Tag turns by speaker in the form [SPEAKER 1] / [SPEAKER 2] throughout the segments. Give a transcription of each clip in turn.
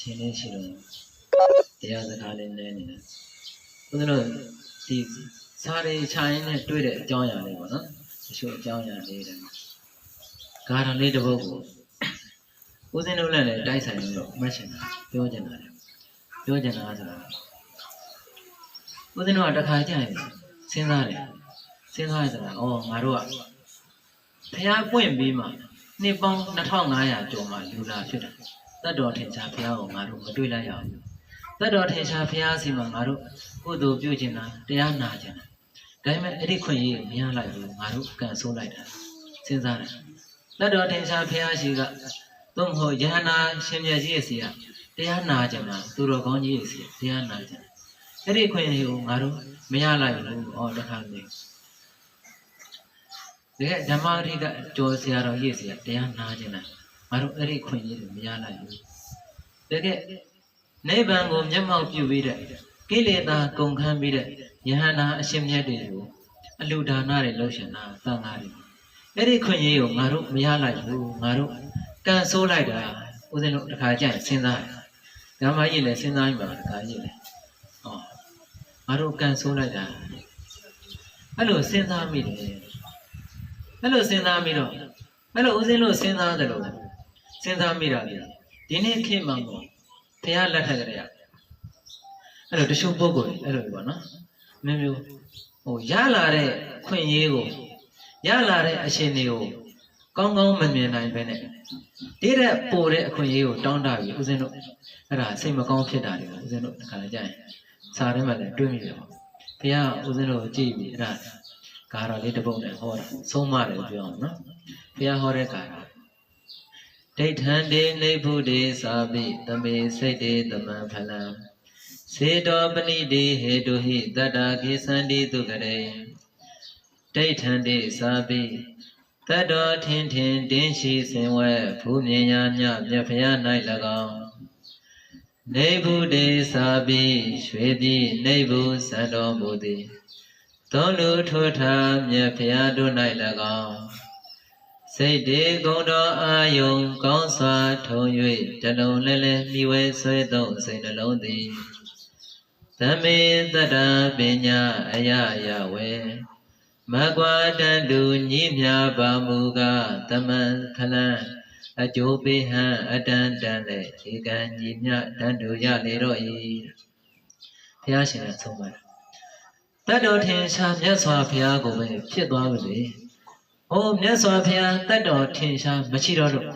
[SPEAKER 1] ချင်းလေးရှိတော့တရားစကားလေးနည်းနေတယ်ဦးဇင်းတို့ဒီစားရီချိုင်းနဲ့တွေ့တဲ့အကြောင်းအရာလေးပေါ့နော်တချို့အကြောင်းအရာလေးတွေဂါရလေးတစ်ပုဒ်ကိုဦးဇင်းတို့လည်းလည်းတိုက်ဆိုင်လို့မှတ်ချင်တာပြောချင်တာလေပြောချင်တာဆိုတာဦးဇင်းတို့ကတစ်ခါကြာရင်စဉ်းစားတယ်စဉ်းစားရဆိုတာအော်ငါတို့ကဖျားပွင့်ပြီးမှနှစ်ပေါင်း2500ကျော်မှလူလာဖြစ်တယ် တတ်တော်ထင်ရှားဖျားကိုငါတို့မတွေ့လိုက်ရဘူးတတ်တော်ထင်ရှားဖျားစီမှာငါတို့ကုသိုလ်ပြုကျင်တာတရားနာကျင်တာဒါပေမဲ့အဲ့ဒီခွင့်ရမရလိုက်ဘူးငါတို့ကန်ဆိုးလိုက်တာစဉ်းစားတယ်တတ်တော်ထင်ရှားဖျားရှိကသို့မဟုတ်ယဟနာရှင်မြတ်ကြီးရဲ့စီကတရားနာကြမှာသူတော်ကောင်းကြီးရဲ့စီတရားနာကြအဲ့ဒီခွင့်ရကိုငါတို့မရလိုက်ဘူးဩတခါနေတကယ်ဓမ္မဂရိကကြောဆရာတော်ကြီးစီကတရားနာကြတာ ငါတို့အဲ့ဒီခွင့်ရကိုမရလိုက်ဘူးတကယ်နိဗ္ဗာန်ကိုမျက်မှောက်ပြုပြီးတဲ့ကိလေသာကုန်ခန်းပြီးတဲ့ယဟနာအရှင်မြတ်တွေကိုအလူဒါနတွေလုပ်ရှင်တာသံဃာတွေအဲ့ဒီခွင့်ရကိုငါတို့မရလိုက်ဘူးငါတို့ကန်ဆိုးလိုက်တာဦးဇင်းတို့တစ်ခါကြရင်စဉ်းစားတယ်ဓမ္မကြီးလည်းစဉ်းစားရင်ပါတစ်ခါကြီးလည်းဟောငါတို့ကန်ဆိုးလိုက်တာအဲ့လိုစဉ်းစားမိတယ်အဲ့လိုစဉ်းစားမိတော့အဲ့လိုဦးဇင်းတို့စဉ်းစားတယ်လို့ စဉ်းစားမိတာလေဒီနေ့ခေတ်မှာပေါ့ဘုရားလက်ထက်ကလေးရအဲ့လိုတချို့ပုဂ္ဂိုလ်တွေအဲ့လိုပေါ့နော်မျိုးမျိုးဟိုရလာတဲ့ခွင့်ရေးကိုရလာတဲ့အရှင်တွေကိုကောင်းကောင်းမမြင်နိုင်ပဲနဲ့ဒီတဲ့ပိုတဲ့အခွင့်အရေးကိုတောင်းတပြီးဦးဇင်းတို့အဲ့ဒါစိတ်မကောင်းဖြစ်တာတွေဦးဇင်းတို့တခါကြရင်စာထဲမှာလည်းတွေးမိတယ်ပေါ့ဘုရားဦးဇင်းတို့ကြည့်ပြီးအဲ့ဒါကာရလေးတစ်ပုဒ်နဲ့ဟောတာဆုံးမတယ်ပြောအောင်နော်ဘုရားဟောတဲ့ကာရ ဒိဋ္ဌံတေနေဗုဒေသာပိသမေစိတ်တေသမံဖလံစေတောပဏိတိဟေတုဟိတတ္တာကိသန္တိတုကရေဒိဋ္ဌံတေသာပိတတ္တောထင်ထင်တင်းရှိစင်ဝဲဖူးမြင်ညာမြမြတ်ဖျား၌၎င်းနေဗုဒေသာပိရွှေပြည်နေဗုစံတော်မူသည်သုံးလူထိုထားမြတ်ဖျားတို့၌၎င်း စိတ်တေကုံတော်အာယုံကောင်းစွာထုံ၍တလုံးလဲလဲမိဝဲဆွဲသောစိတ်နှလုံးသည်သမေတတ္တပညာအယယဝေမကွာတန်တူညီမြပါမူကားတမန်ခလံအကျိုးပေးဟံအတန်တန်လေခြေကံညီမြတန်တူရလေတော့၏ဘုရားရှင်ကဆုံးပါတတ်တော်ထင်ရှားမြတ်စွာဘုရားကိုပဲဖြစ်သွားပါစေ။ အိုမြတ်စွာဘုရားတတ်တော်ထင်ရှားမရှိတော့လို့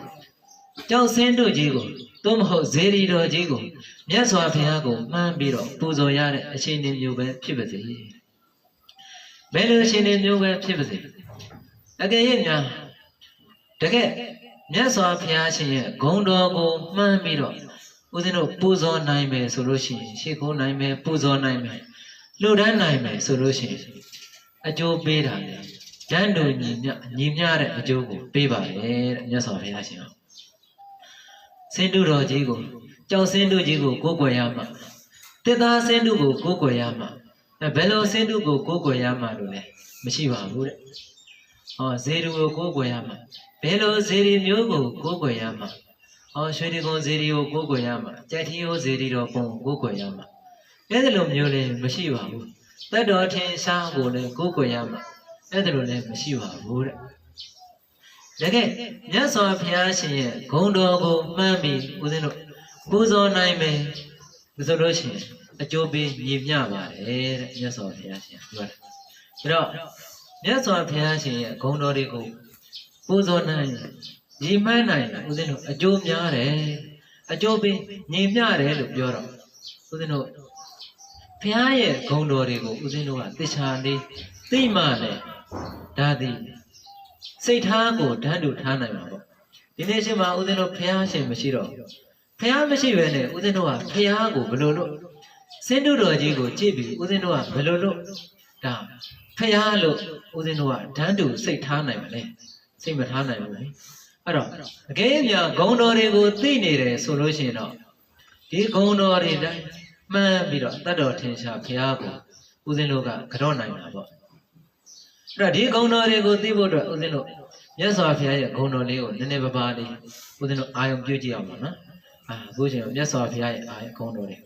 [SPEAKER 1] ကြောက်စင်းတို့ကြီးကိုသို့မဟုတ်ဇေရီတော်ကြီးကိုမြတ်စွာဘုရားကိုမှန်းပြီးတော့ပူဇော်ရတဲ့အချိန်လေးမျိုးပဲဖြစ်ပါစေ။ဘယ်လိုအချိန်လေးမျိုးပဲဖြစ်ပါစေ။အကယ်၍များတကယ်မြတ်စွာဘုရားရှင်ရဲ့ဂုဏ်တော်ကိုမှန်းပြီးတော့ဦးဇင်းတို့ပူဇော်နိုင်မယ်ဆိုလို့ရှိရင်ရှေ့ကုန်းနိုင်မယ်ပူဇော်နိုင်မယ်လှူဒန်းနိုင်မယ်ဆိုလို့ရှိရင်အကျိုးပေးတာလေ တန်းတူညီမျှညီမျှတဲ့အကျိုးကိုပေးပါတယ်တဲ့မြတ်စွာဘုရားရှင်ကစင်တုတော်ကြီးကိုကြောက်စင်တုကြီးကိုကိုးကွယ်ရမှာတစ်သားစင်တုကိုကိုးကွယ်ရမှာအဲဘယ်လိုစင်တုကိုကိုးကွယ်ရမှာလို့လဲမရှိပါဘူးတဲ့ဟောဇေရီကိုကိုးကွယ်ရမှာဘယ်လိုဇေရီမျိုးကိုကိုးကွယ်ရမှာဟောရွှေဒီကုံဇေရီကိုကိုးကွယ်ရမှာကြိုက်ထီယိုဇေရီတော်ပုံကိုကိုးကွယ်ရမှာအဲ့ဒီလိုမျိုးလည်းမရှိပါဘူးတတ်တော်ထင်ရှားကိုလည်းကိုးကွယ်ရမှာ အဲ့ဒါလိုလည်းမရှိပါဘူးတဲ့တကယ်မြတ်စွာဘုရားရှင်ရဲ့ဂုဏ်တော်ကိုမှန်းပြီးဦးဇင်းတို့ပူဇော်နိုင်မယ်ဆိုလို့ရှိရင်အကျိုးပေးညီမျှပါတယ်တဲ့မြတ်စွာဘုရားရှင်ပြောတယ်ဒါတော့မြတ်စွာဘုရားရှင်ရဲ့ဂုဏ်တော်တွေကိုပူဇော်နိုင်ညီမှန်းနိုင်ဦးဇင်းတို့အကျိုးများတယ်အကျိုးပေးညီမျှတယ်လို့ပြောတော့ဦးဇင်းတို့ဘုရားရဲ့ဂုဏ်တော်တွေကိုဦးဇင်းတို့ကသိချာလေးသိမှလည်း ဒါသည်စိတ်ထားကိုဓာတ်တူထားနိုင်မှာပေါ့ဒီနေ့ရှင်မှာဦးဇင်းတို့ဘုရားရှင်မရှိတော့ဘုရားမရှိဘဲနဲ့ဦးဇင်းတို့ကဘုရားကိုဘယ်လိုလုပ်စင်တုတော်ကြီးကိုကြည့်ပြီးဦးဇင်းတို့ကဘယ်လိုလုပ်ဒါဘုရားလို့ဦးဇင်းတို့ကဓာတ်တူစိတ်ထားနိုင်မလဲစိတ်မထားနိုင်ဘူးလေအဲ့တော့အကယ်၍ဂုံတော်တွေကိုသိနေတယ်ဆိုလို့ရှိရင်တော့ဒီဂုံတော်တွေတိုင်းမှန်းပြီးတော့တတ်တော်ထင်ရှားဘုရားကိုဦးဇင်းတို့ကကြော့နိုင်တာပေါ့အဲ့ တော့ဒီဂုဏ်တော်တွေကိုသိဖို့အတွက်ဦးဇင်းတို့မြတ်စွာဘုရားရဲ့ဂုဏ်တော်လေးကိုနည်းနည်းပါးပါးလေးဦးဇင်းတို့အာယုံပြုကြည့်အောင်ပါနော်အာအခုချိန်မှာမြတ်စွာဘုရားရဲ့အာဂုဏ်တော်တွေ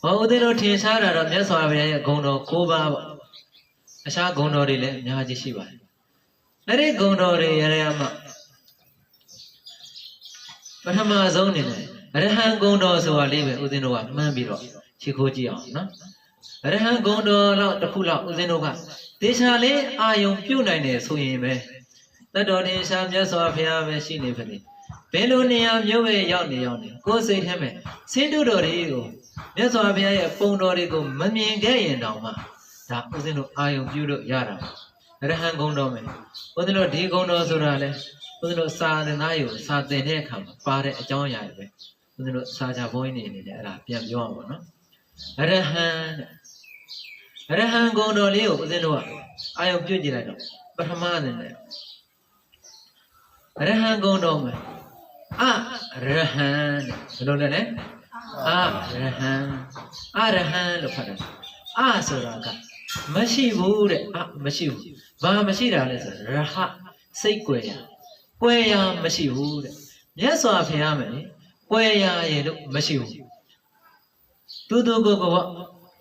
[SPEAKER 1] ဟောဦးသိန်းတို့ထင်ရှားတာတော့မြတ်စွာဘုရားရဲ့ဂုဏ်တော်၉ပါးပေါ့အခြားဂုဏ်တော်တွေလည်းအများကြီးရှိပါတယ်အဲ့ဒီဂုဏ်တော်တွေရရမှာပထမဆုံးအနေနဲ့အရဟံဂုဏ်တော်ဆိုတာလေးပဲဦးသိန်းတို့ကမှန်းပြီးတော့ရှ िख ိုးကြည့်အောင်နော်အရဟံဂုဏ်တော်တော့တစ်ခုလောက်ဦးသိန်းတို့က တေချာလေးအာယုံပြုတ်နိုင်တယ်ဆိုရင်ပဲတတ်တော်တင်ရှားမြတ်စွာဘုရားပဲရှိနေဖြစ်တယ်ဘယ်လိုနေရာမျိုးပဲရောက်နေရောက်နေကိုယ်စိတ်ထဲမှာဆင်းတုတော်တွေကိုမြတ်စွာဘုရားရဲ့ပုံတော်တွေကိုမမြင်ခဲ့ရင်တောင်မှဒါဦးဇင်းတို့အာယုံပြုလို့ရတာရဟန်းဂုံတော်မယ်ဦးဇင်းတို့ဒီဂုံတော်ဆိုတာလဲဦးဇင်းတို့စာသင်သားယူစာသင်တဲ့အခါမှာပါတဲ့အကြောင်းအရာတွေပဲဦးဇင်းတို့စာချဘုန်းကြီးနေနေတယ်အဲ့ဒါပြန်ပြောအောင်ပါနော်ရဟန်းတဲ့ ရဟန်းဂုံတော်လေးကိုဦးဇင်းတို့ကအာယုံပြုတ်ကြည့်လိုက်တော့ပထမအနေနဲ့ရဟန်းဂုံတော်မယ်အရဟံတဲ့ဘယ်လိုလဲလဲအရဟံအရဟံလို့ဖတ်တယ်အဆိုတာကမရှိဘူးတဲ့အမရှိဘူးဘာမရှိတာလဲဆိုရဟစိတ်ကွယ်ရကွယ်ရမရှိဘူးတဲ့မြတ်စွာဘုရားမယ်ကွယ်ရရဲ့လို့မရှိဘူးတူတူကိုကိုက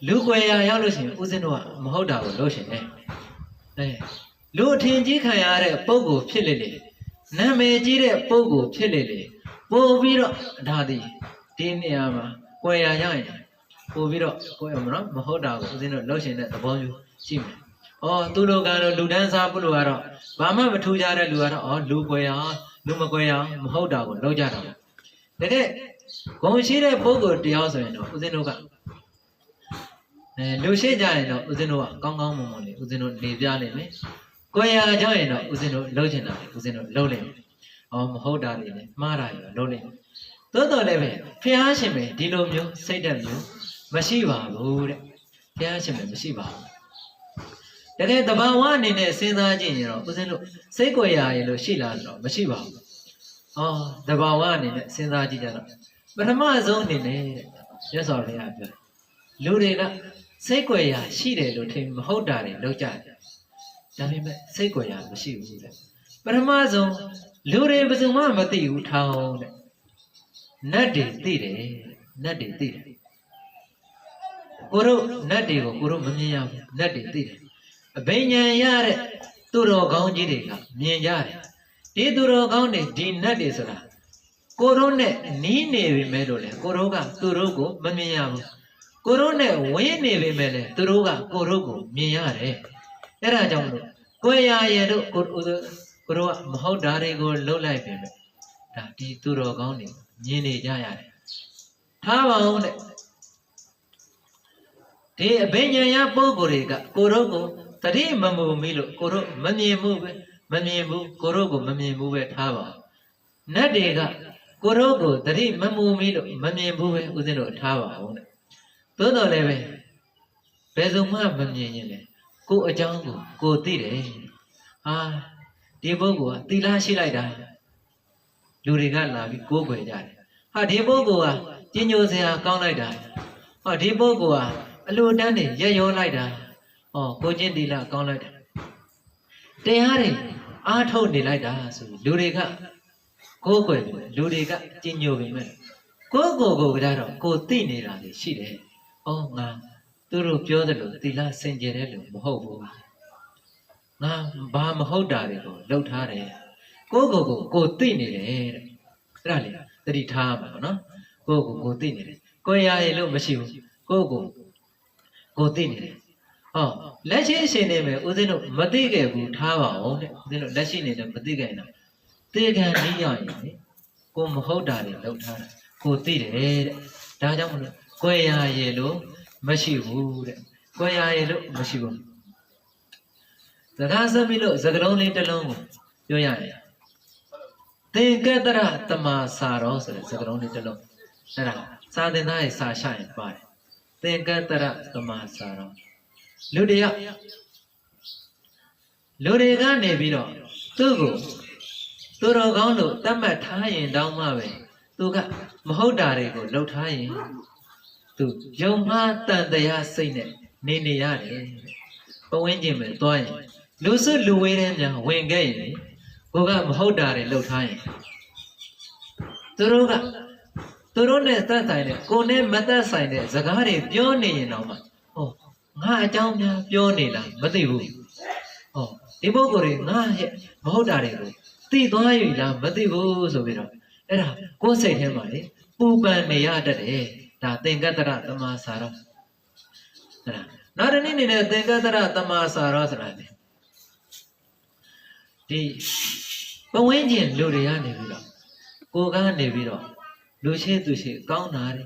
[SPEAKER 1] လူကွယ်ရရောက်လို့ရှိရင်ဦးဇင်းတို့ကမဟုတ်တာကိုလို့ရှင်တယ်အဲလူအထင်ကြီးခံရတဲ့ပုံကိုဖြစ်လေလေနာမည်ကြီးတဲ့ပုံကိုဖြစ်လေလေပို့ပြီးတော့ဒါသည်ဒီနေရာမှာကွယ်ရရရင်ပို့ပြီးတော့ကွယ်ရမနော်မဟုတ်တာကိုဦးဇင်းတို့လှုပ်ရှင်တဲ့သဘောမျိုးရှိမယ်။အော်သူတို့ကတော့လူတန်းစားပုလို့ကတော့ဘာမှမထူကြတဲ့လူကတော့အော်လူကွယ်ရလူမကွယ်ရမဟုတ်တာကိုလှုပ်ကြတာပေါ့။တကယ်ဂုံရှိတဲ့ပုဂ္ဂိုလ်တရားဆိုရင်တော့ဦးဇင်းတို့က အဲလူရှိကြရင်တော့ဦးဇင်းတို့ကကောင်းကောင်းမွန်မွန်လေးဦးဇင်းတို့နေပြနိုင်မယ်။ကိုယ်ရကြရင်တော့ဦးဇင်းတို့လှုပ်ချင်တာလေဦးဇင်းတို့လှုပ်လိမ့်မယ်။အော်မဟုတ်တာတွေလည်းမှားတာတွေလှုပ်လိမ့်မယ်။သို့တော်လည်းပဲဖះရှင်ပဲဒီလိုမျိုးစိတ်ဓာတ်မျိုးမရှိပါဘူးတဲ့။ဖះရှင်ပဲမရှိပါဘူး။တကယ်တဘာဝအနေနဲ့စဉ်းစားကြည့်ရင်တော့ဦးဇင်းတို့စိတ်ကြွယ်ရရလို့ရှိလားဆိုတော့မရှိပါဘူး။အော်တဘာဝအနေနဲ့စဉ်းစားကြည့်ကြတော့ပထမဆုံးအနေနဲ့တဲ့ရသော်ဘုရားပြောတယ်လူတွေက စိတ်ကြွယ်ရရှိတယ်လို့ထင်မဟုတ်တာတွေလောက်ကြတယ်။ဒါပေမဲ့စိတ်ကြွယ်ရမရှိဘူးတဲ့။ပထမဆုံးလူတွေဘယ်သူမှမသိဘူးထောင်းတဲ့။နတ်တွေသိတယ်တဲ့နတ်တွေသိတယ်။ကိုတို့နတ်တွေကိုကိုတို့မမြင်ရဘူးနတ်တွေသိတယ်။အဘိညာဉ်ရတဲ့သူတော်ကောင်းကြီးတွေကမြင်ကြတယ်။ဒီသူတော်ကောင်းတွေဒီနတ်တွေဆိုတာကိုတို့နဲ့နီးနေပြီမဲ့လို့လေကိုတို့ကသူတို့ကိုမမြင်ရဘူး။ ကိုတို့နဲ့ဝင်းနေပြီမဲ့လေသူတို့ကကိုတို့ကိုမြင်ရတယ်။အဲ့ဒါကြောင့်မလို့ကိုယ်ရရဲ့တို့ကိုကိုတို့ကမဟုတ်တာတွေကိုလှုပ်လိုက်ပြီမဲ့ဒါဒီသူတော်ကောင်းတွေမြင်နေကြရတယ်။ထားပါဦးတဲ့ဒီအဘိညာယပုဂ္ဂိုလ်တွေကကိုတို့ကိုတတိမမုံမီလို့ကိုတို့မမြင်ဘူးပဲမမြင်ဘူးကိုတို့ကိုမမြင်ဘူးပဲထားပါနတ်တွေကကိုတို့ကိုတတိမမုံမီလို့မမြင်ဘူးပဲဦးဇင်းတို့ထားပါဦးတဲ့ သို့တော်လည်းပဲဘယ်စုံမှမမြင်ရင်လေကိုအကြောင်းကိုကိုသိတယ်ဟာဒီပုဂ္ဂိုလ်ကသီလရှိလိုက်တာလူတွေကလာပြီးကိုးကွယ်ကြတယ်ဟာဒီပုဂ္ဂိုလ်ကကျဉ်ညိုစရာကောင်းလိုက်တာဟောဒီပုဂ္ဂိုလ်ကအလိုတန်းနေရက်ရောလိုက်တာဟောကိုချင်းတီလာကောင်းလိုက်တာတရားတွေအားထုတ်နေလိုက်တာဆိုပြီးလူတွေကကိုးကွယ်ပြီလူတွေကကျဉ်ညိုပြီမဲ့ကိုယ့်ကိုယ်ကိုကြတော့ကိုသိနေတာလေရှိတယ်။ အော်ငါသူတို့ပြောတယ်လို့သီလစင်ကြယ်တယ်လို့မဟုတ်ဘူး။ငါဘာမဟုတ်တာတွေကိုလှုပ်ထားတယ်။ကိုယ့်ကိုယ်ကိုကိုသိနေတယ်တဲ့။အဲ့ဒါလေသတိထားမှာနော်။ကိုယ့်ကိုယ်ကိုသိနေတယ်။ကိုယ်ရရလို့မရှိဘူး။ကိုယ့်ကိုယ်ကိုသိနေတယ်ဟောလက်ရှိရှင်နေမယ်ဦးဇင်းတို့မသိခဲ့ဘူးထားပါအောင်တဲ့ဦးဇင်းတို့လက်ရှိနေတယ်မသိခဲ့ရင်တော့သိခံနေရရင်လေကိုမဟုတ်တာတွေလောက်ထားတာကိုသိတယ်တဲ့ဒါကြောင့်မလို့ ကိုယ်ရရလို့မရှိဘူးတဲ့ကိုယ်ရရလို့မရှိဘူးစကားဆက်ပြီးလို့စကလုံးလေးတစ်လုံးကိုပြောရတယ်သင်္ကတရတမစာရောဆိုတဲ့စကလုံးလေးတစ်လုံးအဲ့ဒါစာသင်သားရဲ့စာရှရင်ပါတယ်သင်္ကတရသမာစာရောလူတယောက်လူတွေကနေပြီးတော့သူ့ကိုသူတော်ကောင်းလို့တတ်မှတ်ထားရင်တောင်းမှပဲသူကမဟုတ်တာတွေကိုလှုပ်ထားရင် သူယုံမှားတန်တရားစိတ်နဲ့နေနေရတယ်ပဝင်းကျင်ပဲသွားရင်လူစွလူဝေးတဲ့များဝင်ခဲ့ရင်ကိုကမဟုတ်တာတွေလှုပ်ထားရင်သူတို့ကသူတို့နဲ့သက်ဆိုင်တဲ့ကိုယ်နဲ့မသက်ဆိုင်တဲ့စကားတွေပြောနေရင်တော့မှဟောငါအကြောင်းများပြောနေလားမသိဘူးဟောဒီပုဂ္ဂိုလ်တွေငါရဲ့မဟုတ်တာတွေကိုသိသွားပြီလားမသိဘူးဆိုပြီးတော့အဲ့ဒါကိုယ်စိတ်ထဲမှာလေပူပန်နေရတတ်တယ် ဒါသင်္ကတ္တရတမစာရောအဲ့ဒါနောက်တစ်နေ့နေတဲ့သင်္ကတ္တရတမစာရောဆိုတာလေဒီပဝင်းကျင်လူတွေကနေပြီးတော့ကိုကနေပြီးတော့လူရှိသူရှိကောင်းတာတွေ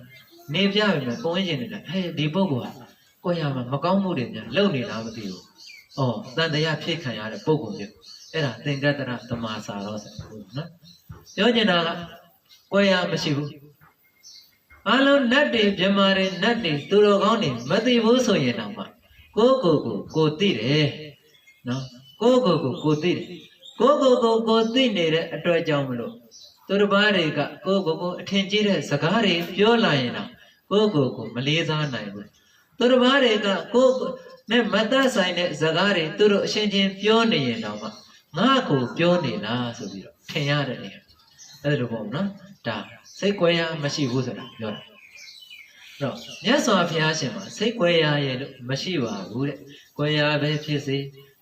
[SPEAKER 1] နေပြပြီမဲ့ပဝင်းကျင်နေတာဟဲ့ဒီပုဂ္ဂိုလ်ကကိုရမှာမကောင်းမှုတွေများလုပ်နေလားမသိဘူး။အော်တန်တရားဖြစ်ခံရတဲ့ပုဂ္ဂိုလ်မျိုးအဲ့ဒါသင်္ကတ္တရတမစာရောဆိုနော်။ပြောချင်တာကကိုရမရှိဘူး။ အလုံးနတ်တွေမြမာတွေနတ်တွေသူတော်ကောင်းတွေမသိဘူးဆိုရင်တော့မှကိုကိုကိုကိုသိတယ်နော်ကိုကိုကိုကိုသိတယ်ကိုကိုကိုကိုသိနေတဲ့အတွက်ကြောင့်မလို့သူတစ်ပါးတွေကကိုကိုကိုအထင်ကြီးတဲ့စကားတွေပြောလာရင်တော့ကိုကိုကိုမလေးစားနိုင်ဘူးသူတစ်ပါးတွေကကိုကိုနဲ့မသက်ဆိုင်တဲ့စကားတွေသူတို့အရှင်ချင်းပြောနေရင်တော့မှငါ့ကိုပြောနေလားဆိုပြီးတော့ထင်ရတယ်လေအဲ့ဒါလိုပေါ့နော်ဒါ စိတ်ကွဲရမရှိဘူးဆိုတာပြောတာတော့မြတ်စွာဘုရားရှင်မှာစိတ်ကွဲရရဲ့လို့မရှိပါဘူးတဲ့ကွဲရပဲဖြစ်စေ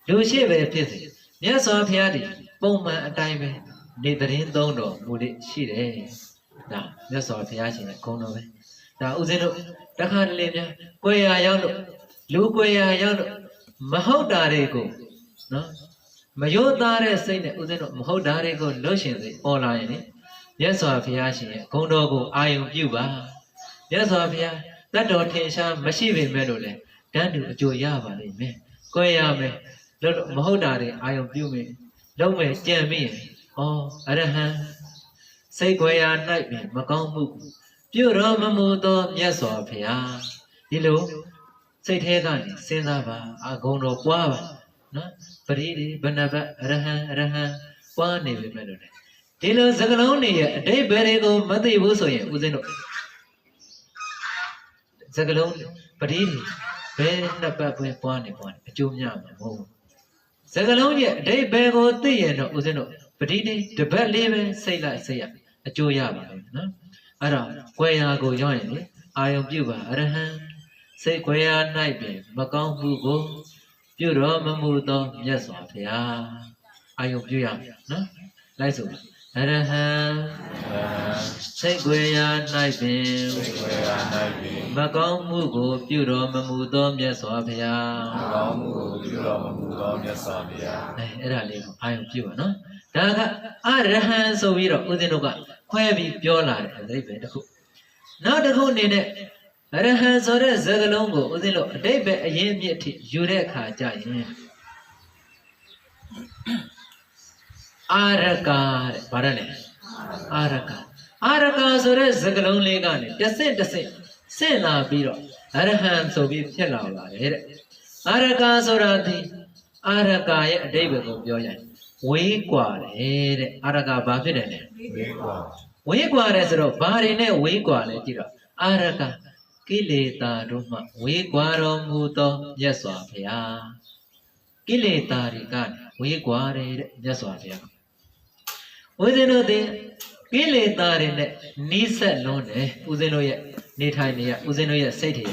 [SPEAKER 1] လူရှိပဲဖြစ်စေမြတ်စွာဘုရားဒီပုံမှန်အတိုင်းပဲနေသတင်းသုံးတော်မူလိရှိတယ်ဒါမြတ်စွာဘုရားရှင်ရဲ့ဂုဏ်တော်ပဲဒါဥစဉ်တို့တခါတလေများကွဲရရောက်လို့လူကွဲရရောက်လို့မဟုတ်တာတွေကိုနော်မယောသားတဲ့စိတ်နဲ့ဥစဉ်တို့မဟုတ်တာတွေကိုလွတ်ရှင်စိတ်ပေါ်လာရင်လေ မြတ်စွာဘုရားရှင်ရဲ့ဂုဏ်တော်ကိုအာယုံပြုပါမြတ်စွာဘုရားတတ်တော်ထင်ရှားမရှိပေမဲ့လို့လေတန်းတူအကျိုးရပါလိမ့်မယ်ကွဲရမယ်လို့လို့မဟုတ်တာတွေအာယုံပြုမယ်လုံးမယ်ကြံမိရင်ဩအရဟံစိတ်ခွဲရာ၌ပင်မကောင်းမှုပြုတော်မမူသောမြတ်စွာဘုရားဒီလိုစိတ်ထဲကနေစဉ်းစားပါအကုံတော်ပွားပါနော်ပရိဒီဘဏဘအရဟံအရဟံပွားနေပြီမဲ့လို့လေ ဒီလိုစကလုံးတွေရဲ့အတိတ်ဘယ်တွေကိုမသိဘူးဆိုရင်ဦးဇင်းတို့စကလုံးပရိဒီဘယ်နှစ်ပတ်ပဲပွားနေပွားနေအကျိုးများမှာမဟုတ်ဘူးစကလုံးရဲ့အတိတ်ဘယ်ကိုသိရင်တော့ဦးဇင်းတို့ပရိဒီတပတ်လေးပဲစိတ်လိုက်စိတ်ရအကျိုးရပါလိမ့်မယ်နော်အဲ့တော့ကွယ်ရာကိုရောက်ရင်လေအာယုံပြုပါအရဟံစိတ်ခွဲရာ၌ပင်မကောင်းမှုကို ပြုတော်မမူသောမြတ်စွာဘုရားအာယုံပြုရမယ်နော်လိုက်ဆိုပါ အရဟံစိတ်ခွဲရာ၌ပင်
[SPEAKER 2] ဝေရာ၌ပင်
[SPEAKER 1] မကောင်းမှုကို ပြုတော်မမူသောမြတ်စွာဘုရား
[SPEAKER 2] အကောင်းမှုကိုပြုတော်မမူသောမြတ်စွာဘုရား
[SPEAKER 1] အဲအဲ့ဒါလေးကိုအာယုံပြုပါနော်ဒါကအရဟံဆိုပြီးတော့ဦးဇင်းတို့ကခွဲပြီးပြောလာတဲ့အဓိပ္ပာယ်တစ်ခုနောက်တစ်ခုအနေနဲ့အရဟံဆိုတဲ့စကားလုံးကိုဦးဇင်းတို့အတိတ်ပဲအရင်အမြစ်အထိယူတဲ့အခါကျရင် အာရကာတဲ့ဗါရလဲအာရကာအာရကာဆိုတဲ့စကားလုံးလေးကနေတစ်ဆင့်တစ်ဆင့်ဆင့်လာပြီးတော့အရဟံဆိုပြီးဖြစ်လာပါတယ်တဲ့အာရကာဆိုတာဒီအာရကာရဲ့အတိတ်ပဲကိုပြောရင်ဝေးกว่าတယ်တဲ့အာရကာဘာဖြစ်တယ်လဲ
[SPEAKER 2] ဝေကွာ
[SPEAKER 1] ဝေးกว่าတယ်ဆိုတော့ဘာတွေနဲ့ဝေးกว่าလဲကြည့်တော့အာရကကိလေသာတို့မှဝေးกว่าတော်မူသောမြတ်စွာဘုရားကိလေသာတွေကနေဝေးกว่าတယ်တဲ့မြတ်စွာဘုရား ဦးဇင်းတို့သည်ကိလေသာတွေနဲ့နီးစပ်လွန်းတယ်ဦးဇင်းတို့ရဲ့နေထိုင်နေရဦးဇင်းတို့ရဲ့စိတ်တွေရ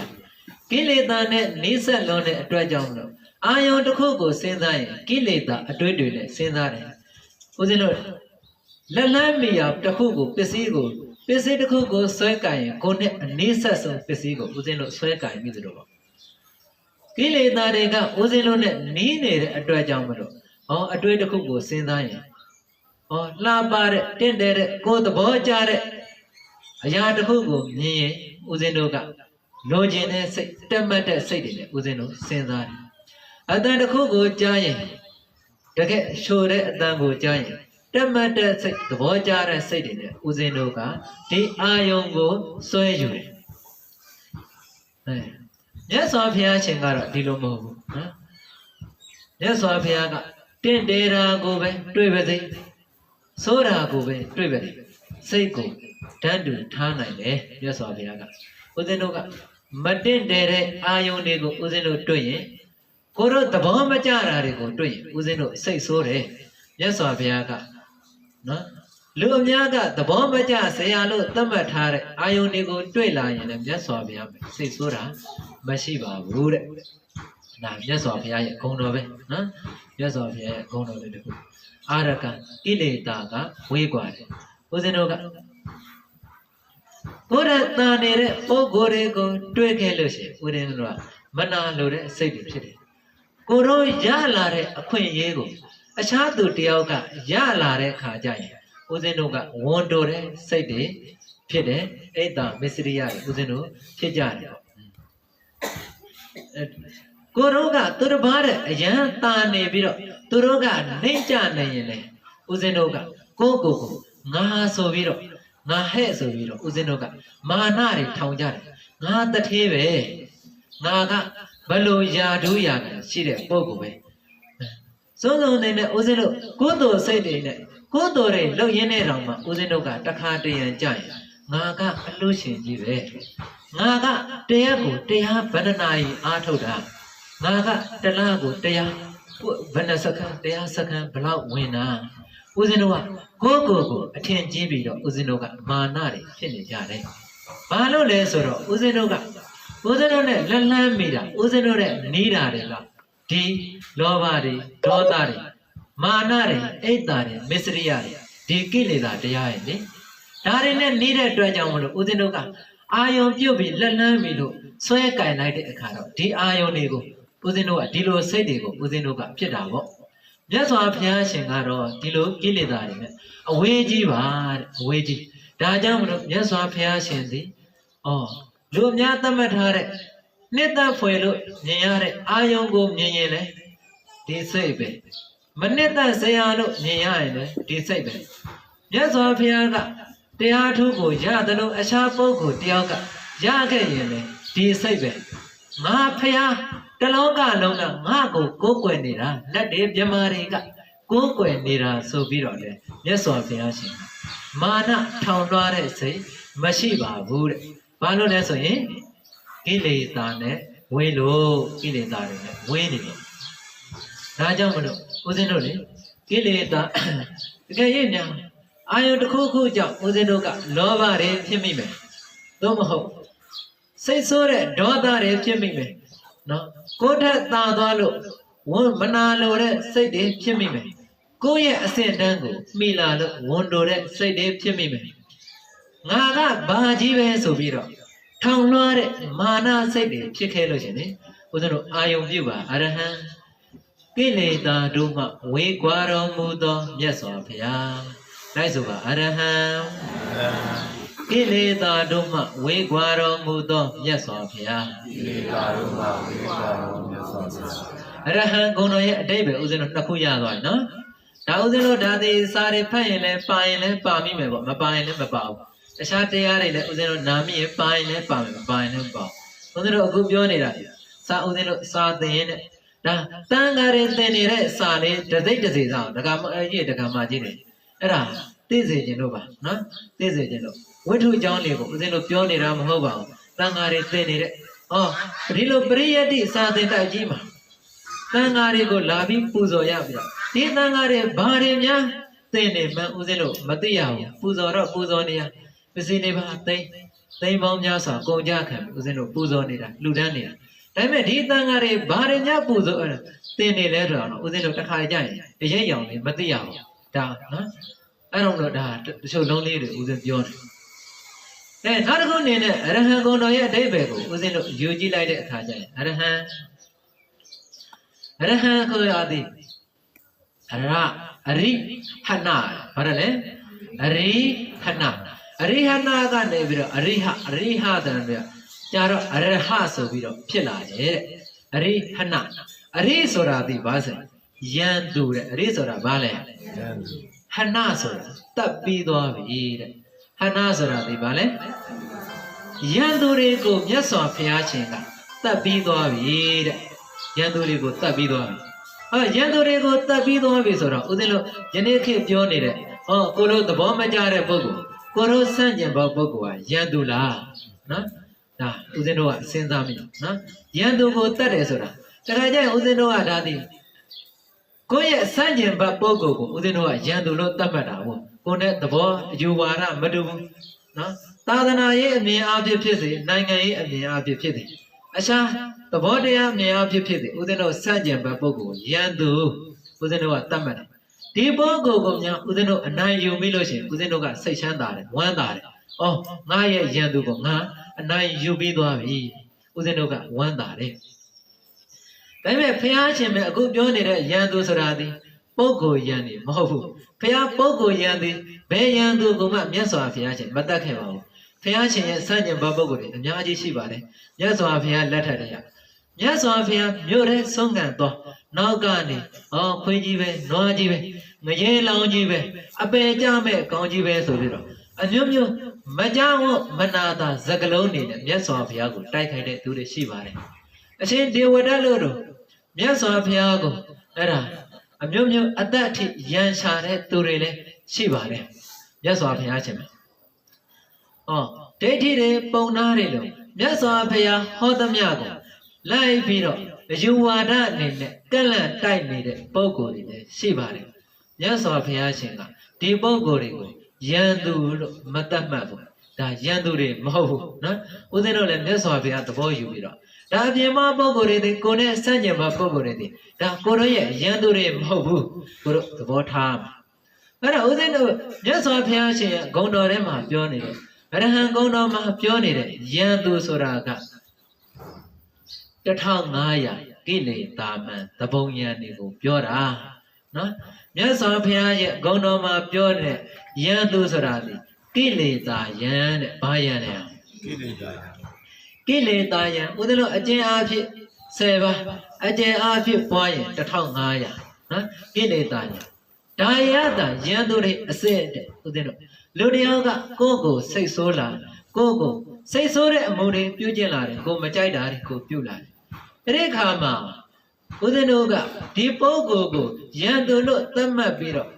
[SPEAKER 1] ကိလေသာနဲ့နီးစပ်လွန်းတဲ့အတွက်ကြောင့်မလို့အာယုံတစ်ခုကိုစဉ်းစားရင်ကိလေသာအတွေ့တွေနဲ့စဉ်းစားတယ်ဦးဇင်းတို့လက်လန်းမီယာတစ်ခုကိုပစ္စည်းကိုပစ္စည်းတစ်ခုကိုဆွဲကင်ရင်ကိုယ်နဲ့အနည်းဆက်ဆုံးပစ္စည်းကိုဦးဇင်းတို့ဆွဲကင်ပြီးသလိုပါကိလေသာတွေကဦးဇင်းတို့နဲ့နီးနေတဲ့အတွက်ကြောင့်မလို့ဟောအတွေ့တစ်ခုကိုစဉ်းစားရင် ဟောလှပတဲ့တင့်တယ်တဲ့ကိုယ်သဘောကျတဲ့အရာတစ်ခုကိုမြင်ရင်ဦးဇင်းတို့ကလိုချင်တဲ့စိတ်တက်မှတ်တဲ့စိတ်တွေနဲ့ဦးဇင်းတို့စဉ်းစားတယ်အတန်တစ်ခုကိုကြားရင်တကယ်ရှိုးတဲ့အတန်ကိုကြားရင်တက်မှတ်တဲ့စိတ်သဘောကျတဲ့စိတ်တွေနဲ့ဦးဇင်းတို့ကဒီအာယုံကိုစွဲယူတယ်။အဲမြတ်စွာဘုရားရှင်ကတော့ဒီလိုမဟုတ်ဘူးနော်။မြတ်စွာဘုရားကတင့်တယ်တာကိုပဲတွေ့ပါစေ။ ဆိုးတာကိုပဲတွေ့ပါစေ။စိတ်ကိုတန်းတူထားနိုင်တယ်မြတ်စွာဘုရားကဦးဇင်းတို့ကမတင့်တယ်တဲ့အာယုံတွေကိုဦးဇင်းတို့တွေ့ရင်ကိုတို့သဘောမကျတာတွေကိုတွေ့ရင်ဦးဇင်းတို့စိတ်ဆိုးတယ်မြတ်စွာဘုရားကနော်လူအများကသဘောမကျဆရာလို့သတ်မှတ်ထားတဲ့အာယုန်တွေကိုတွေ့လာရင်လည်းမြတ်စွာဘုရားစိတ်ဆိုးတာမရှိပါဘူးတဲ့ဒါမြတ်စွာဘုရားရဲ့ဂုဏ်တော်ပဲနော်မြတ်စွာဘုရားရဲ့ဂုဏ်တော်လေးတစ်ခု အာရကကိလေသာကဝေးကွာတယ်ဦးဇင်းတို့ကဘုရားတန်နေတဲ့ပုဂ္ဂိုလ်တွေကိုတွေ့ခဲ့လို့ရှိရင်ဦးဇင်းတို့ကမနာလိုတဲ့စိတ်တွေဖြစ်တယ်ကိုတို့ရလာတဲ့အခွင့်အရေးကိုအခြားသူတယောက်ကရလာတဲ့ခါကျရင်ဦးဇင်းတို့ကဝန်တိုတဲ့စိတ်တွေဖြစ်တယ်အိတ်တာမစ္စရိယတွေဦးဇင်းတို့ဖြစ်ကြတယ် ကိုတို့ကသူတစ်ပါးတဲ့အရန်တာနေပြီးတော့သူတို့ကနှိမ့်ကြနိုင်ရင်လေဦးဇင်းတို့ကကိုယ့်ကိုယ်ကိုငါဆိုပြီးတော့ငါဟဲ့ဆိုပြီးတော့ဦးဇင်းတို့ကမာနတွေထောင်ကြတယ်ငါတထေးပဲငါကဘလို့ယာဒူးယာတယ်ရှိတဲ့ပုံကိုပဲစုံစုံနေနဲ့ဦးဇင်းတို့ကိုယ်တော်စိတ်တွေနဲ့ကိုယ်တော်တွေလှုပ်ရင်းတဲ့တောင်မှဦးဇင်းတို့ကတခါတရံကြရင်ငါကအလို့ရှင်ကြီးပဲငါကတရားကိုတရားဗန္ဒနာကြီးအားထုတ်တာ ငါကတလားကိုတရားဗန္ဒစကံတရားစကံဘလောက်ဝင်တာဦးဇင်းတို့ကကိုယ့်ကိုယ်ကိုအထင်ကြီးပြီးတော့ဦးဇင်းတို့ကမာနတွေဖြစ်နေကြတယ်ဘာလို့လဲဆိုတော့ဦးဇင်းတို့ကဦးဇင်းတို့နဲ့လက်လန်းမိတာဦးဇင်းတို့နဲ့နီးတာတွေကဒီလောဘတွေဒေါသတွေမာနတွေအိတ်တာတွေမစ္စရိယတွေဒီကိလေသာတရားရဲ့လေဒါတွေနဲ့နေတဲ့အတွက်ကြောင့်မလို့ဦးဇင်းတို့ကအာယုံပြုတ်ပြီးလက်လန်းပြီးလို့ဆွဲကင်လိုက်တဲ့အခါတော့ဒီအာယုံတွေကို ဦးဇင်းတို့ကဒီလိုစိတ်တွေကိုဦးဇင်းတို့ကဖြစ်တာပေါ့မြတ်စွာဘုရားရှင်ကတော့ဒီလိုကိလေသာတွေနဲ့အဝေးကြီးပါတဲ့အဝေးကြီးဒါကြောင့်မလို့မြတ်စွာဘုရားရှင်သည်ဩလူအများသတ်မှတ်ထားတဲ့နှစ်သက်ဖွယ်လို့မြင်ရတဲ့အာယုံကိုမြင်ရင်လည်းဒီစိတ်ပဲမနှစ်သက်စရာလို့မြင်ရရင်လည်းဒီစိတ်ပဲမြတ်စွာဘုရားကတရားထုကိုရတယ်လို့အခြားပုဂ္ဂိုလ်တယောက်ကရခဲ့ရင်လည်းဒီစိတ်ပဲငါဖះ တလောကလုံးကငါ့ကိုကိုးကွယ်နေတာလက်တွေမြမာတွေကကိုးကွယ်နေတာဆိုပြီးတော့လေမြတ်စွာဘုရားရှင်ကမာနထောင်လွှားတဲ့စိတ်မရှိပါဘူးတဲ့ဘာလို့လဲဆိုရင်ကိလေသာနဲ့ဝေးလို့ကိလေသာတွေနဲ့ဝေးနေလို့ဒါကြောင့်မလို့ဦးဇင်းတို့လေကိလေသာတကယ်ရည်များအာယုတစ်ခုခုကြောင့်ဦးဇင်းတို့ကလောဘတွေဖြစ်မိမယ်သို့မဟုတ်စိတ်ဆိုးတဲ့ဒေါသတွေဖြစ်မိမယ် နော်ကိုယ်ထက်သာသွားလို့ဝန်မနာလိုတဲ့စိတ်တွေဖြစ်မိမယ်ကိုယ့်ရဲ့အဆင့်တန်းကိုမိလာလို့ဝန်တိုတဲ့စိတ်တွေဖြစ်မိမယ်ငါကဘာကြီးပဲဆိုပြီးတော့ထောင်လွှားတဲ့မာနစိတ်တွေဖြစ်ခဲ့လို့ရှင်လေဦးဇင်းတို့အာယုံပြုပါအရဟံကိလေသာတို့မှဝေကွာတော်မူသောမြတ်စွာဘုရားလိုက်ဆိုပါအရဟံ ကိလေသာတို့မှဝေကွာတော်မူသောမြတ်စွာဘုရား
[SPEAKER 2] ဒီလေသာတို့မှာဝိပါတော်မြတ်စွာဘုရား
[SPEAKER 1] အရဟံဂုဏ်တော်ရဲ့အတိတ်ပဲဦးဇင်းတို့နှစ်ခုရသွားပြီနော်ဒါဦးဇင်းတို့ဒါသေးစာတွေဖတ်ရင်လည်းပါရင်လည်းပါမိမယ်ပေါ့မပါရင်လည်းမပါဘူးတခြားတရားတွေလည်းဦးဇင်းတို့နာမိရင်ပါရင်လည်းပါမယ်မပါရင်လည်းမပါဘူးဦးဇင်းတို့အခုပြောနေတာစာဦးဇင်းတို့စာသင်ရင်တဲ့ဒါတန်ဃာတွေသင်နေတဲ့စာလေးတစ်စိတ်တစ်စီစာဒကာမအကြီးဒကာမကြီးတွေအဲ့ဒါသိစေခြင်းတို့ပါနော်သိစေခြင်းတို့ ဝိထုအကြောင်းလေးကိုဦးဇင်းတို့ပြောနေတာမဟုတ်ပါဘူးတန်ဃာတွေသင်နေတဲ့ဟောဒီလိုပရိယတ္တိစာသင်တိုက်ကြီးမှာတန်ဃာတွေကိုလာပြီးပူဇော်ရပြီ။ဒီတန်ဃာတွေဘာတွေများသင်နေမှန်းဦးဇင်းတို့မသိရဘူး။ပူဇော်တော့ပူဇော်နေရပစ္စည်းတွေပါသိမ့်သိမ့်ပေါင်းများစွာကုန်ကြခံဦးဇင်းတို့ပူဇော်နေတာလူတန်းနေတာ။ဒါပေမဲ့ဒီတန်ဃာတွေဘာတွေများပူဇော်အဲ့ဒါသင်နေလဲဆိုတော့ဦးဇင်းတို့တစ်ခါကြရင်အရေးရောင်နေမသိရဘူး။ဒါနော်အဲ့တော့တော့ဒါတချို့လုံးလေးတွေဦးဇင်းပြောတယ်။ အဲနောက်တစ်ခုအနေနဲ့အရဟံဂုဏ်တော်ရဲ့အဓိပ္ပာယ်ကိုဦးဇင်းတို့ယူကြည့်လိုက်တဲ့အခါကျရင်အရဟံအရဟံကိုရသည်အရအရိဟနာဘာလဲအရိဟနာအရိဟနာကနေပြီးတော့အရိဟအရိဟတန်ပြီးကြာတော့အရဟဆိုပြီးတော့ဖြစ်လာတယ်တဲ့အရိဟနာအရိဆိုတာဒီဘာဆိုယံသူတဲ့အရိဆိုတာဘာလဲ
[SPEAKER 2] ယံသူ
[SPEAKER 1] ဟနာဆိုတာတတ်ပြီးသွားပြီတဲ့ ဟနာဆိုတာဒီဘာလဲယံသူတွေကိုမြတ်စွာဘုရားရှင်ကတတ်ပြီးသွားပြီတဲ့ယံသူတွေကိုတတ်ပြီးသွားပြီဟောယံသူတွေကိုတတ်ပြီးသွားပြီဆိုတော့ဦးဇင်းတို့ယနေ့ခေတ်ပြောနေတဲ့ဟောကိုလိုသဘောမကျတဲ့ပုဂ္ဂိုလ်ကိုလိုဆန့်ကျင်ဘပုဂ္ဂိုလ်ဟာယံသူလားနော်ဒါဦးဇင်းတို့ကစဉ်းစားမိနော်ယံသူကိုတတ်တယ်ဆိုတာတခါကျရင်ဦးဇင်းတို့ကဒါသည် ကိုယ့်ရဲ့စန့်ကျင်ဘက်ပုဂ္ဂိုလ်ကိုဦးဇင်းတို့ကယံသူလို့သတ်မှတ်တာပေါ့ကိုယ်နဲ့သဘောအယူဝါဒမတူဘူးနော်သာသနာရေးအမြင်အားဖြင့်ဖြစ်စေနိုင်ငံရေးအမြင်အားဖြင့်ဖြစ်စေအရှာသဘောတရားအမြင်အားဖြင့်ဖြစ်စေဦးဇင်းတို့စန့်ကျင်ဘက်ပုဂ္ဂိုလ်ကိုယံသူဦးဇင်းတို့ကသတ်မှတ်တယ်ဒီပုဂ္ဂိုလ်ကိုများဦးဇင်းတို့အနိုင်ယူမိလို့ရှိရင်ဦးဇင်းတို့ကစိတ်ချမ်းသာတယ်ဝမ်းသာတယ်။အော်ငါရဲ့ယံသူကိုငါအနိုင်ယူပြီးသွားပြီ။ဦးဇင်းတို့ကဝမ်းသာတယ်။ ဒါပေမဲ့ဖះရှင်ပဲအခုပြောနေတဲ့ယံသူဆိုတာဒီပုဂ္ဂိုလ်ယံနေမဟုတ်ဘူး။ဖះပုဂ္ဂိုလ်ယံဒီဘယ်ယံသူကမှမြတ်စွာဘုရားရှင်မတတ်ခဲ့ပါဘူး။ဖះရှင်ရဲ့စัญญံဘပုဂ္ဂိုလ်တွေအများကြီးရှိပါတယ်။မြတ်စွာဘုရားလက်ထက်တည်းကမြတ်စွာဘုရားမြို့ထဲဆုံးခံသွားနောက်ကနေဟောခွေးကြီးပဲနွားကြီးပဲငရဲလောင်ကြီးပဲအပယ်ကြမဲ့ကောင်းကြီးပဲဆိုပြီးတော့အမျိုးမျိုးမကြောက်မနာတာဇကလုံးနေနဲ့မြတ်စွာဘုရားကိုတိုက်ခိုက်တဲ့သူတွေရှိပါတယ်အရှင်ဒေဝဒတ်လို့တော့ မြတ်စွာဘုရားကိုအဲ့ဒါအမျိုးမျိုးအသက်အထိရန်ရှာတဲ့သူတွေလည်းရှိပါတယ်မြတ်စွာဘုရားရှင်ပဲဟောဒိဋ္ဌိတွေပုံနာတွေလို့မြတ်စွာဘုရားဟောသမျှကိုလိုက်ပြီးတော့အယူဝါဒအနေနဲ့ကန့်လန့်တိုက်နေတဲ့ပုံကိုယ်တွေလည်းရှိပါတယ်မြတ်စွာဘုရားရှင်ကဒီပုံကိုယ်တွေကိုယန္တုလို့မတတ်မှတ်ဘူး ဒါယန္တုတွေမဟုတ်ဘူးနော်ဦးဇင်းတို့လည်းမြတ်စွာဘုရားသဘောယူပြီးတော့ဒါအပြင်မှာပုံကိုယ်တွေဒီကိုယ်နဲ့ဆန့်ကျင်မှာပုံကိုယ်တွေဒီဒါကိုယ်တို့ရဲ့ယန္တုတွေမဟုတ်ဘူးကိုတို့သဘောထားမှာအဲ့ဒါဦးဇင်းတို့မြတ်စွာဘုရားရှင်ရဲ့ဂုဏ်တော်ထဲမှာပြောနေတယ်အရဟံဂုဏ်တော်မှာပြောနေတဲ့ယန္တုဆိုတာက1500ကိလေသာမန်သဘုံယံတွေကိုပြောတာနော်မြတ်စွာဘုရားရဲ့ဂုဏ်တော်မှာပြောတဲ့ယန္တုဆိုတာဒီ ကိလေသာယံတဲ့ဘာယံလဲ
[SPEAKER 2] ကိလေသာယ
[SPEAKER 1] ကိလေသာယံဦးဇင်းတို့အကျဉ်းအားဖြင့်10ပါးအကျဉ်းအားဖြင့်ပွားရင်1500နော်ကိလေသာယံဒါရတာယံသူတွေအစစ်တဲ့ဦးဇင်းတို့လူတယောက်ကကိုယ့်ကိုယ်စိတ်ဆိုးလာကိုယ့်ကိုယ်စိတ်ဆိုးတဲ့အမှုတွေပြုကျင့်လာတယ်ကိုယ်မကြိုက်တာတွေကိုပြုလာတယ်အဲ့ဒီခါမှာဦးဇင်းတို့ကဒီပုဂ္ဂိုလ်ကိုယံသူလို့သတ်မှတ်ပြီးတော့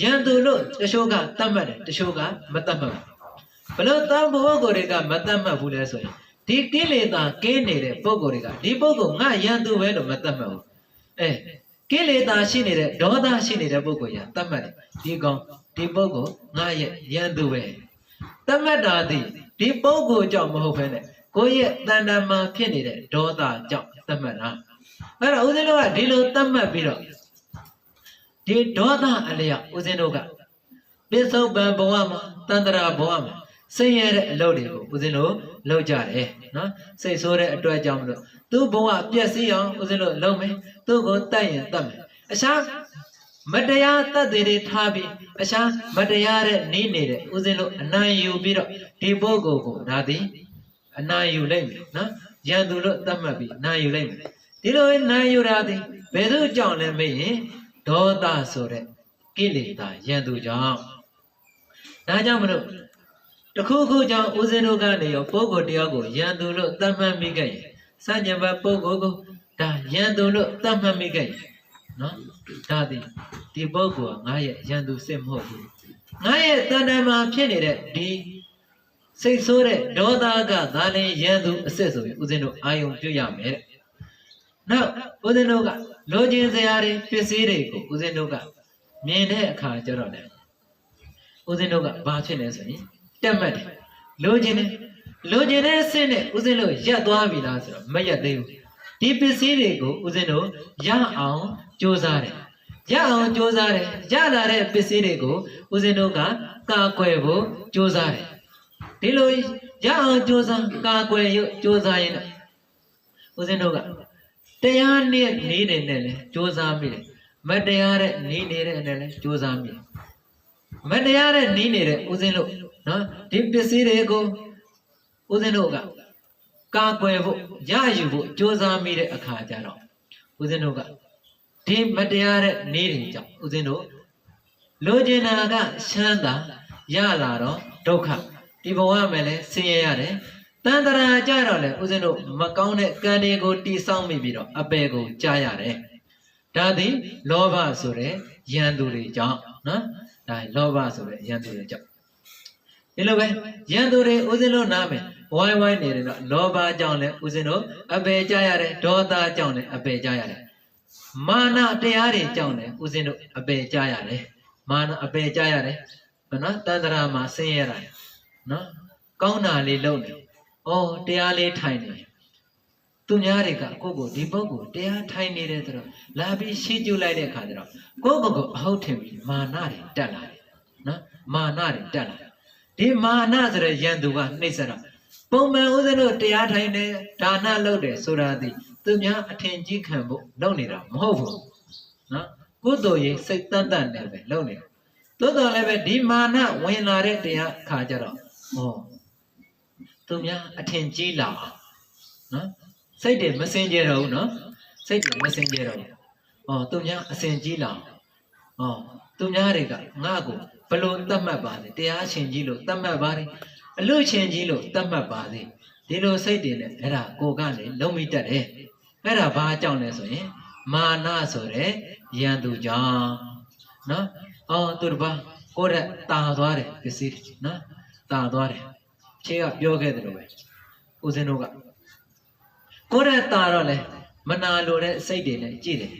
[SPEAKER 1] ယံသူလို့တချို့ကသတ်မှတ်တယ်တချို့ကမသတ်မှတ်ဘူးဘလို့တန်ပုဂ္ဂိုလ်တွေကမသတ်မှတ်ဘူးလဲဆိုရင်ဒီကိလေသာကင်းနေတဲ့ပုဂ္ဂိုလ်တွေကဒီပုဂ္ဂိုလ်ငါယံသူပဲလို့မသတ်မှတ်ဘူးအဲကိလေသာရှိနေတဲ့ဒေါသရှိနေတဲ့ပုဂ္ဂိုလ်ရသတ်မှတ်တယ်ဒီကောင်ဒီပုဂ္ဂိုလ်ငါရဲ့ယံသူပဲသတ်မှတ်တာဒီဒီပုဂ္ဂိုလ်ကြောင့်မဟုတ်ဘဲနဲ့ကိုယ့်ရဲ့တဏ္ဍာမှာဖြစ်နေတဲ့ဒေါသကြောင့်သတ်မှတ်တာအဲ့တော့ဦးဇင်းတို့ကဒီလိုသတ်မှတ်ပြီးတော့ ဒီဒေါသအလျောက်ဦးဇင်းတို့ကပစ္စုပန်ဘဝမှာတန္တရာဘဝမှာဆင်းရဲတဲ့အလုပ်တွေကိုဦးဇင်းတို့လုပ်ကြတယ်နော်စိတ်ဆိုးတဲ့အတွက်ကြောင့်မလို့သူ့ဘဝပျက်စီးအောင်ဦးဇင်းတို့လုပ်မယ်သူ့ကိုတတ်ရင်တတ်မယ်အရှာမတရားတတ်တွေထားပြီးအရှာမတရားတဲ့နေနေတဲ့ဦးဇင်းတို့အနိုင်ယူပြီးတော့ဒီပုဂ္ဂိုလ်ကိုဒါသည်အနိုင်ယူလိုက်မယ်နော်ရန်သူလို့သတ်မှတ်ပြီးအနိုင်ယူလိုက်မယ်ဒီလိုနိုင်ယူတာသည်ဘယ်သူကြောင့်လဲမေးရင် ဒေါသဆိုတဲ့ကိလေသာရန်သူကြောင့်ဒါကြောင့်မလို့တခုခုကြောင့်ဦးဇင်းတို့ကနေရောပုဂ္ဂိုလ်တယောက်ကိုယံသူလို့သတ်မှတ်မိခဲ့ရင်စัญญံဘပုဂ္ဂိုလ်ကိုဒါယံသူလို့သတ်မှတ်မိခဲ့ရင်နော်ဒါသည်ဒီပုဂ္ဂိုလ်ကငါရဲ့ယံသူစစ်မဟုတ်ဘူးငါရဲ့တဏ္ဍာမှာဖြစ်နေတဲ့ဒီစိတ်ဆိုးတဲ့ဒေါသကဒါလည်းယံသူအစစ်ဆိုရင်ဦးဇင်းတို့အာယုံပြုတ်ရမယ်တဲ့နောက်ဦးဇင်းတို့က လိုချင်စရာတွေပစ္စည်းတွေကိုဦးဇင်းတို့ကမြင်တဲ့အခါကျတော့လည်းဦးဇင်းတို့ကဘာဖြစ်လဲဆိုရင်တက်မှတ်တယ်လိုချင်တယ်လိုချင်တဲ့အဆင့်နဲ့ဦးဇင်းတို့ရက်သွားပြီလားဆိုတော့မရက်သေးဘူးဒီပစ္စည်းတွေကိုဦးဇင်းတို့ရအောင်ကြိုးစားတယ်ရအောင်ကြိုးစားတယ်ရလာတဲ့ပစ္စည်းတွေကိုဦးဇင်းတို့ကကာကွယ်ဖို့ကြိုးစားတယ်ဒီလိုရအောင်ကြိုးစားကာကွယ်ရကြိုးစားရင်ဦးဇင်းတို့က တရားနဲ့နေနေနဲ့လဲကြိုးစားမိတယ်မတရားတဲ့နေနေတဲ့နဲ့လဲကြိုးစားမိတယ်မတရားတဲ့နေနေတဲ့ဦးဇင်းတို့နော်ဒီပစ္စည်းတွေကိုဦးဇင်းတို့ကကာကွယ်ဖို့ရယူဖို့ကြိုးစားမိတဲ့အခါကျတော့ဦးဇင်းတို့ကဒီမတရားတဲ့နေတွေကြောင့်ဦးဇင်းတို့လိုချင်တာကချမ်းသာရလာတော့ဒုက္ခဒီဘဝမှာလည်းဆင်းရဲရတယ် တန်တရာကြတော့လေဦးဇင်းတို့မကောင်းတဲ့ကံတွေကိုတီးဆောင်မိပြီးတော့အပယ်ကိုကြားရတယ်ဒါသည်လောဘဆိုတဲ့ယံသူတွေကြောင့်နော်ဒါလောဘဆိုတဲ့ယံသူတွေကြောင့်ဒီလိုပဲယံသူတွေဦးဇင်းတို့နားမယ်ဝိုင်းဝိုင်းနေတယ်တော့လောဘကြောင့်လည်းဦးဇင်းတို့အပယ်ကြရတယ်ဒေါသကြောင့်လည်းအပယ်ကြရတယ်မာနတရားတွေကြောင့်လည်းဦးဇင်းတို့အပေကြရတယ်မာနအပေကြရတယ်ဘယ်နော်တန်တရာမှာဆင်းရဲတာနော်ကောင်းတာလေးလုပ်နေ ဩတရားလေးထိုင်နေသူများတွေကကိုယ့်ကိုဒီပုဂ္ဂိုလ်တရားထိုင်နေတယ်ဆိုတော့လာပြီးရှင်းကျူလိုက်တဲ့အခါကျတော့ကိုယ့်ကိုယ်ကိုအဟုတ်ထင်ပြီးမာနတွေတက်လာတယ်နော်မာနတွေတက်လာတယ်ဒီမာနဆိုတဲ့ယန္တုကနှိမ့်ဆက်တာပုံမှန်ဦးဇင်းတို့တရားထိုင်နေဒါနလုပ်တယ်ဆိုတာဒီသူများအထင်ကြီးခံဖို့လုပ်နေတာမဟုတ်ဘူးနော်ကုသိုလ်ရေးစိတ်တန်တန်နဲ့ပဲလုပ်နေတာသို့တော်လည်းပဲဒီမာနဝင်လာတဲ့တရားခါကြတော့ဟော သူများအထင်ကြီးလာအောင်နော်စိတ်တွေမစင်ကြတော့ဘူးနော်စိတ်တွေမစင်ကြတော့ဘူးဟောသူများအစင်ကြီးလာအောင်ဟောသူများတွေကငါ့ကိုဘလို့တတ်မှတ်ပါလဲတရားရှင်ကြီးလို့တတ်မှတ်ပါလေအလို့ရှင်ကြီးလို့တတ်မှတ်ပါလေဒီလိုစိတ်တွေနဲ့အဲ့ဒါကိုကနေလုံးမိတတ်တယ်အဲ့ဒါဘာကြောင့်လဲဆိုရင်မာနဆိုတဲ့ယန္တုကြောင့်နော်အော်သူတစ်ပါးကိုယ့်ရဲ့တာသွားတယ်ပစ္စည်းတွေနော်တာသွားတယ် ခြေကပြောခဲ့တယ်လို့ပဲဦးဇင်းတို့ကကိုယ့်ရဲ့တာတော့လေမနာလိုတဲ့စိတ်တွေနဲ့ကြည့်တယ်